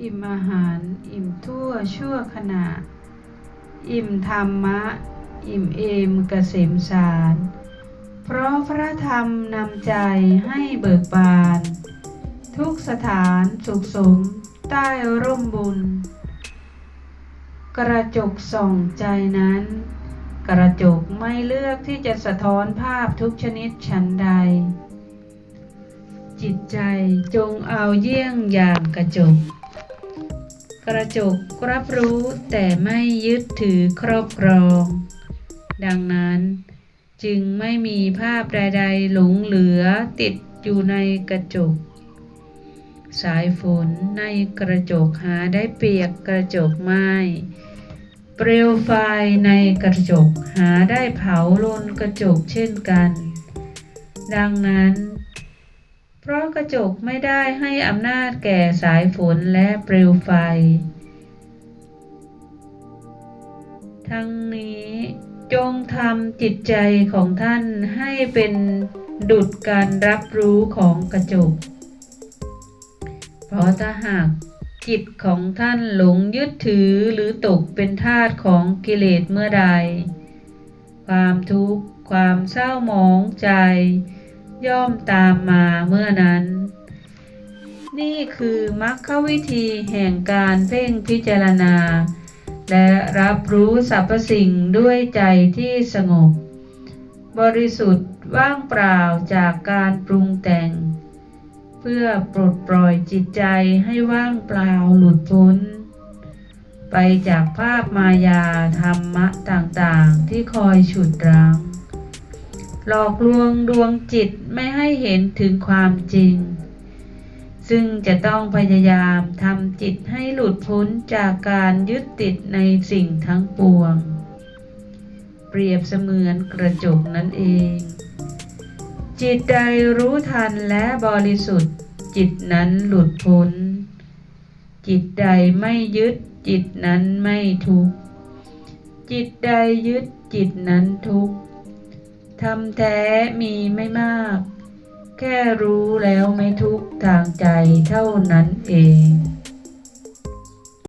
อิ่มอาหาร อิ่มทั่วชั่วขณะ อิ่มธรรมะ อิ่มเอมเกษมสาร เพราะพระธรรมนำใจให้เบิกบาน ทุกสถานสุขสมใต้ร่มบุญ กระจกส่องใจนั้น กระจกไม่เลือกที่จะสะท้อนภาพทุกชนิดชั้นใด จิตใจจงเอาเยี่ยงอย่างกระจก กระจกรับรู้แต่ไม่ยึดถือครอบครอง ดังนั้นจึงไม่มีภาพใดๆหลงเหลือติดอยู่ในกระจก สายฝนในกระจกหาได้เปียกกระจกไม่เปลวไฟในกระจกหาได้เผาลนกระจกเช่นกัน ดังนั้น เพราะกระจกไม่ได้ให้อำนาจแก่สายฝนและเปลวไฟ ทั้งนี้จงทำจิตใจของท่านให้เป็นดุจการรับรู้ของกระจก เพราะถ้าหากจิตของท่านหลงยึดถือหรือตกเป็นทาสของกิเลสเมื่อใด ความทุกข์ ความเศร้าหมองใจ ย่อมตามมาเมื่อนั้น นี่คือมรรควิธีแห่งการเพ่งพิจารณา และรับรู้สรรพสิ่งด้วยใจที่สงบ บริสุทธิ์ว่างเปล่าจากการปรุงแต่ง เพื่อปลดปล่อยจิตใจให้ว่างเปล่าหลุดพ้น ไปจากภาพมายาธรรมะต่างๆที่คอยฉุดรั้ง หลอกลวงดวงจิตไม่ให้เห็นถึงความจริง ซึ่งจะต้องพยายามทำจิตให้หลุดพ้นจากการยึดติดในสิ่งทั้งปวง เปรียบเสมือนกระจกนั่นเอง จิตใดรู้ทันและบริสุทธิ์ จิตนั้นหลุดพ้น จิตใดไม่ยึดจิตนั้นไม่ทุกข์จิตใดยึดจิตนั้นทุกข์ ทำแท้มีไม่มาก แค่รู้แล้วไม่ทุกทางใจเท่านั้นเอง